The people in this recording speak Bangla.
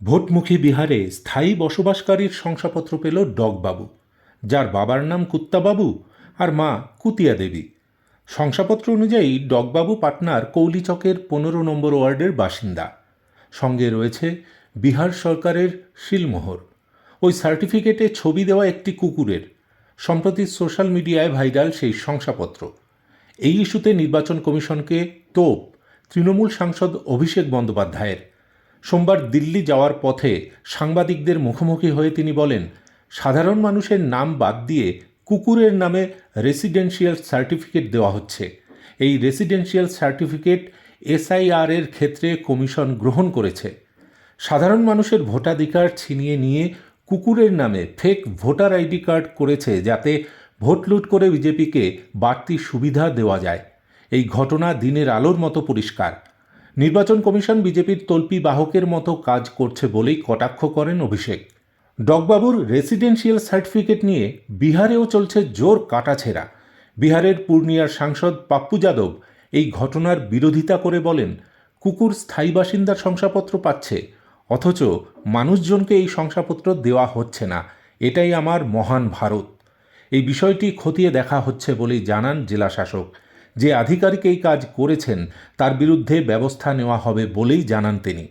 ভোটমুখী বিহারে স্থায়ী বসবাসকারীর শংসাপত্র পেল ডগবাবু, যার বাবার নাম কুত্তাবাবু আর মা কুতিয়া দেবী। শংসাপত্র অনুযায়ী ডগবাবু পাটনার কৌলিচকের পনেরো নম্বর ওয়ার্ডের বাসিন্দা। সঙ্গে রয়েছে বিহার সরকারের শিলমোহর। ওই সার্টিফিকেটে ছবি দেওয়া একটি কুকুরের। সম্প্রতি সোশ্যাল মিডিয়ায় ভাইরাল সেই শংসাপত্র। এই ইস্যুতে নির্বাচন কমিশনকে তোপ, তৃণমূল সাংসদ অভিষেক বন্দ্যোপাধ্যায়ের। সোমবার দিল্লি যাওয়ার পথে সাংবাদিকদের মুখোমুখি হয়ে তিনি বলেন, সাধারণ মানুষের নাম বাদ দিয়ে কুকুরের নামে রেসিডেন্সিয়াল সার্টিফিকেট দেওয়া হচ্ছে। এই রেসিডেন্সিয়াল সার্টিফিকেট এসআইআর এর ক্ষেত্রে কমিশন গ্রহণ করেছে। সাধারণ মানুষের ভোটাধিকার ছিনিয়ে নিয়ে কুকুরের নামে ফেক ভোটার আইডি কার্ড করেছে যাতে ভোট লুট করে বিজেপিকে বাড়তি সুবিধা দেওয়া যায়। এই ঘটনা দিনের আলোর মতো পরিষ্কার। নির্বাচন কমিশন বিজেপির তল্পি বাহকের মতো কাজ করছে বলেই কটাক্ষ করেন অভিষেক। ডগবাবুর রেসিডেন্সিয়াল সার্টিফিকেট নিয়ে বিহারেও চলছে জোর কাটাছেড়া। বিহারের পূর্ণিয়ার সাংসদ পাপ্পু যাদব এই ঘটনার বিরোধিতা করে বলেন, কুকুর স্থায়ী বাসিন্দার শংসাপত্র পাচ্ছে, অথচ মানুষজনকে এই শংসাপত্র দেওয়া হচ্ছে না। এটাই আমার মহান ভারত। এই বিষয়টি খতিয়ে দেখা হচ্ছে বলেই জানান জেলা শাসক যে আধিকারিক এই কাজ করেছেন তার বিরুদ্ধে ব্যবস্থা নেওয়া হবে বলেই জানান তিনি।